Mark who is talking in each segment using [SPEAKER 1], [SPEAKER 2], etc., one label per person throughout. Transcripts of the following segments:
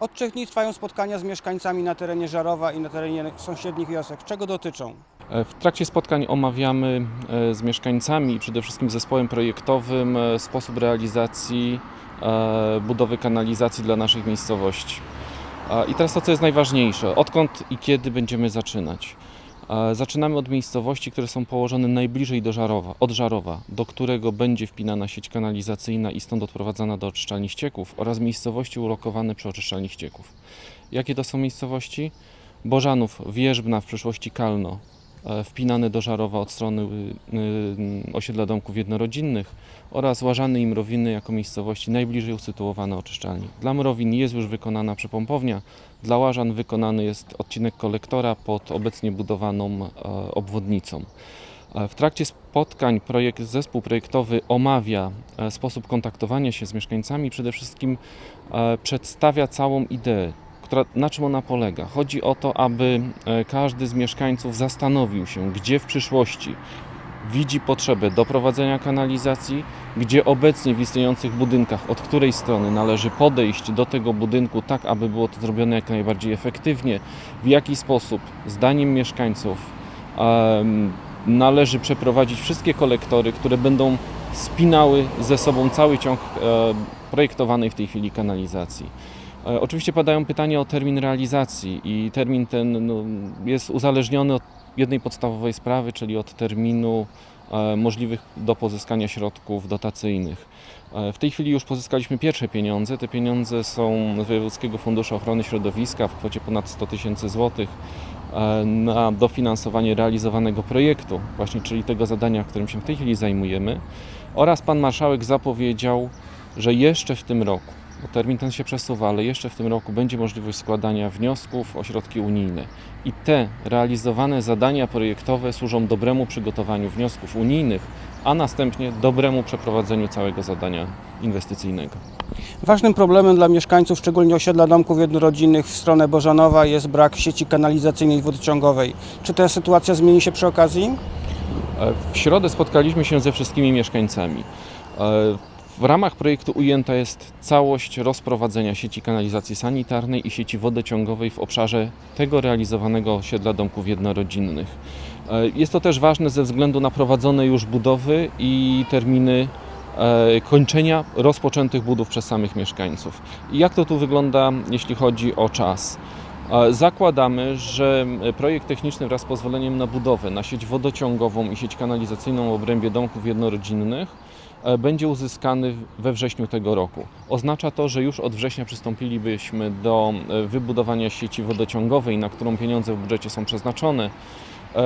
[SPEAKER 1] Od trzech dni trwają spotkania z mieszkańcami na terenie Żarowa i na terenie sąsiednich wiosek. Czego dotyczą?
[SPEAKER 2] E, W trakcie spotkań omawiamy e, z mieszkańcami i przede wszystkim zespołem projektowym e, sposób realizacji budowy kanalizacji dla naszych miejscowości. I teraz to, co jest najważniejsze, odkąd i kiedy będziemy zaczynać. Zaczynamy od miejscowości, które są położone najbliżej do Żarowa, od Żarowa, do którego będzie wpinana sieć kanalizacyjna i stąd odprowadzana do oczyszczalni ścieków oraz miejscowości ulokowane przy oczyszczalni ścieków. Jakie to są miejscowości? Bożanów, Wierzbna, w przyszłości Kalno, e, wpinane do Żarowa od strony y, y, osiedla domków jednorodzinnych oraz Łażany i Mrowiny jako miejscowości najbliżej usytuowane oczyszczalni. Dla Mrowin jest już wykonana przepompownia, dla Łażan wykonany jest odcinek kolektora pod obecnie budowaną e, obwodnicą. E, W trakcie spotkań projekt, zespół projektowy omawia sposób kontaktowania się z mieszkańcami, przede wszystkim przedstawia całą ideę, która, na czym ona polega. Chodzi o to, aby e, każdy z mieszkańców zastanowił się, gdzie w przyszłości widzi potrzebę doprowadzenia kanalizacji, gdzie obecnie w istniejących budynkach, od której strony należy podejść do tego budynku tak, aby było to zrobione jak najbardziej efektywnie, w jaki sposób, zdaniem mieszkańców, należy przeprowadzić wszystkie kolektory, które będą spinały ze sobą cały ciąg e, projektowanej w tej chwili kanalizacji. E, Oczywiście padają pytania o termin realizacji i termin ten no, jest uzależniony od jednej podstawowej sprawy, czyli od terminu e, możliwych do pozyskania środków dotacyjnych. E, W tej chwili już pozyskaliśmy pierwsze pieniądze. Te pieniądze są z Wojewódzkiego Funduszu Ochrony Środowiska w kwocie ponad 100 tysięcy złotych na dofinansowanie realizowanego projektu, właśnie czyli tego zadania, którym się w tej chwili zajmujemy. Oraz pan marszałek zapowiedział, że jeszcze w tym roku, termin ten się przesuwa, ale jeszcze w tym roku będzie możliwość składania wniosków o środki unijne. I te realizowane zadania projektowe służą dobremu przygotowaniu wniosków unijnych, a następnie dobremu przeprowadzeniu całego zadania inwestycyjnego.
[SPEAKER 1] Ważnym problemem dla mieszkańców, szczególnie osiedla domków jednorodzinnych w stronę Bożanowa jest brak sieci kanalizacyjnej i wodociągowej. Czy ta sytuacja zmieni się przy okazji?
[SPEAKER 2] E, W środę spotkaliśmy się ze wszystkimi mieszkańcami. W ramach projektu ujęta jest całość rozprowadzenia sieci kanalizacji sanitarnej i sieci wodociągowej w obszarze tego realizowanego osiedla domków jednorodzinnych. E, Jest to też ważne ze względu na prowadzone już budowy i terminy e, kończenia rozpoczętych budów przez samych mieszkańców. I jak to tu wygląda, jeśli chodzi o czas? E, Zakładamy, że projekt techniczny wraz z pozwoleniem na budowę na sieć wodociągową i sieć kanalizacyjną w obrębie domków jednorodzinnych będzie uzyskany we wrześniu tego roku. Oznacza to, że już od września przystąpilibyśmy do e, wybudowania sieci wodociągowej, na którą pieniądze w budżecie są przeznaczone e,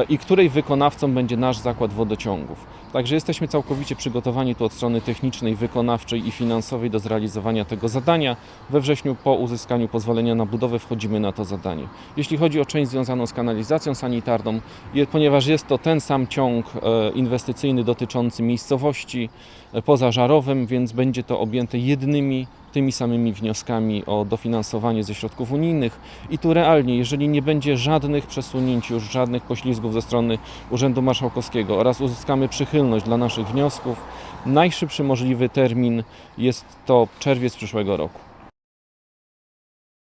[SPEAKER 2] i której wykonawcą będzie nasz zakład wodociągów. Także jesteśmy całkowicie przygotowani tu od strony technicznej, wykonawczej i finansowej do zrealizowania tego zadania. We wrześniu po uzyskaniu pozwolenia na budowę wchodzimy na to zadanie. Jeśli chodzi o część związaną z kanalizacją sanitarną, ponieważ jest to ten sam ciąg e, inwestycyjny dotyczący miejscowości e, poza Żarowem, więc będzie to objęte jednymi tymi samymi wnioskami o dofinansowanie ze środków unijnych i tu realnie, jeżeli nie będzie żadnych przesunięć, już żadnych poślizgów ze strony Urzędu Marszałkowskiego oraz uzyskamy przychylność dla naszych wniosków, najszybszy możliwy termin jest to czerwiec przyszłego roku.